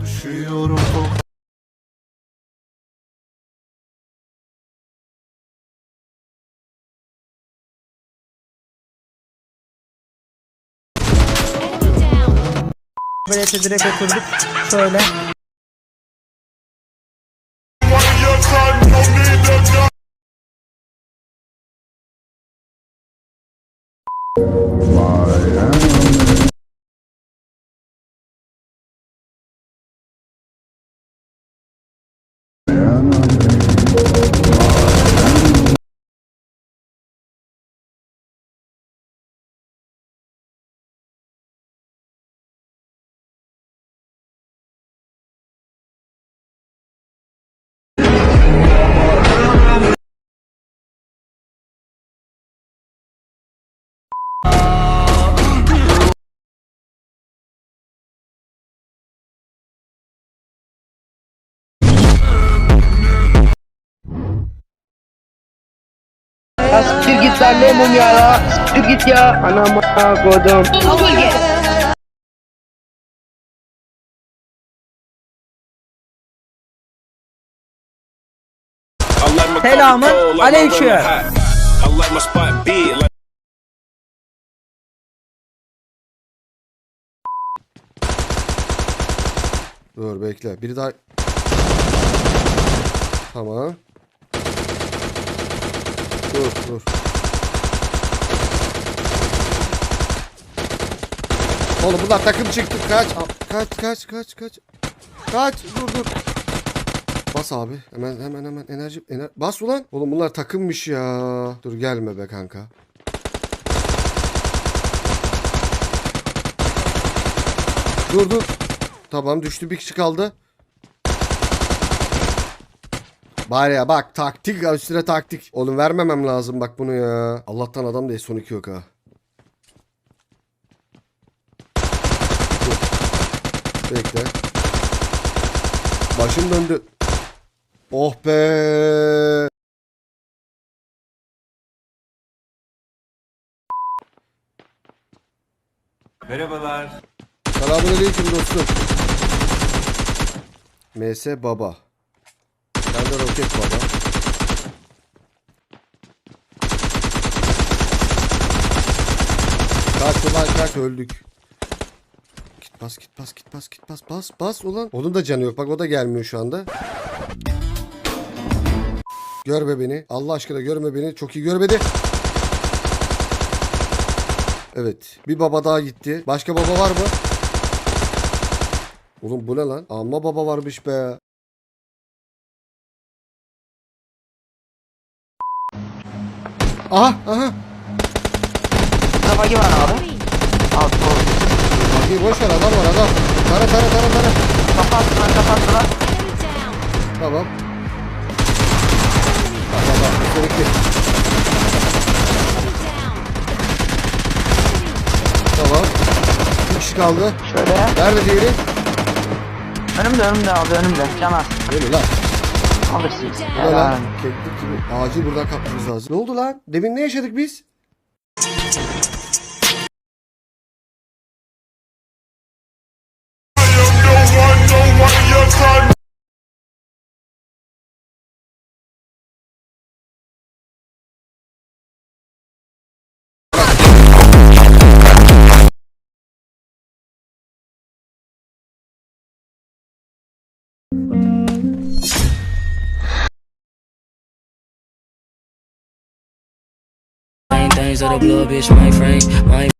Düşüyorum Böylece direkt oturduk. Şöyle. Ya siktir git lan lemon ya ya. Siktir git ya. Anama kodum. Selamun aleyküm. Dur bekle. Biri daha... Tamam. Dur dur. Oğlum bunlar takım çıktı. Kaç. Kaç kaç kaç kaç. Kaç. Dur dur. Bas abi. Hemen hemen hemen enerji. Ener Bas ulan. Oğlum bunlar takımmış ya. Dur gelme be kanka. Dur dur. Tamam düştü bir kişi kaldı. Bari ya bak taktik üstüne taktik. Oğlum vermemem lazım bak bunu ya. Allah'tan adam da son 2 yok ha. Bekle. Başım döndü. Oh be. Merhabalar. Selamünaleyküm dostum. MS Baba. Ben de Roket Baba. Kaç ulan kaç öldük. Git bas git bas git bas git bas bas bas ulan. Onun da canı yok bak o da gelmiyor şu anda. Görme beni. Allah aşkına görme beni. Çok iyi görmedi. Evet. Bir baba daha gitti. Başka baba var mı? Oğlum bu ne lan? Amma baba varmış be. Aha aha. Tabaki var abi. Al kol. Bakayım boş ver adam var adam. Tara tara tara tara. Kapattılar kapattılar. Tamam. Tamam tamam. Sürekli. Tamam. Bir kişi kaldı. Şöyle. Nerede diğeri? Önümde önümde abi önümde. Caner. Yürü lan. Alırsın. Bu ne lan? Keklik gibi. Acil buradan kapmamız lazım. Ne oldu lan? Demin ne yaşadık biz? That'll blow a bitch, my friend. My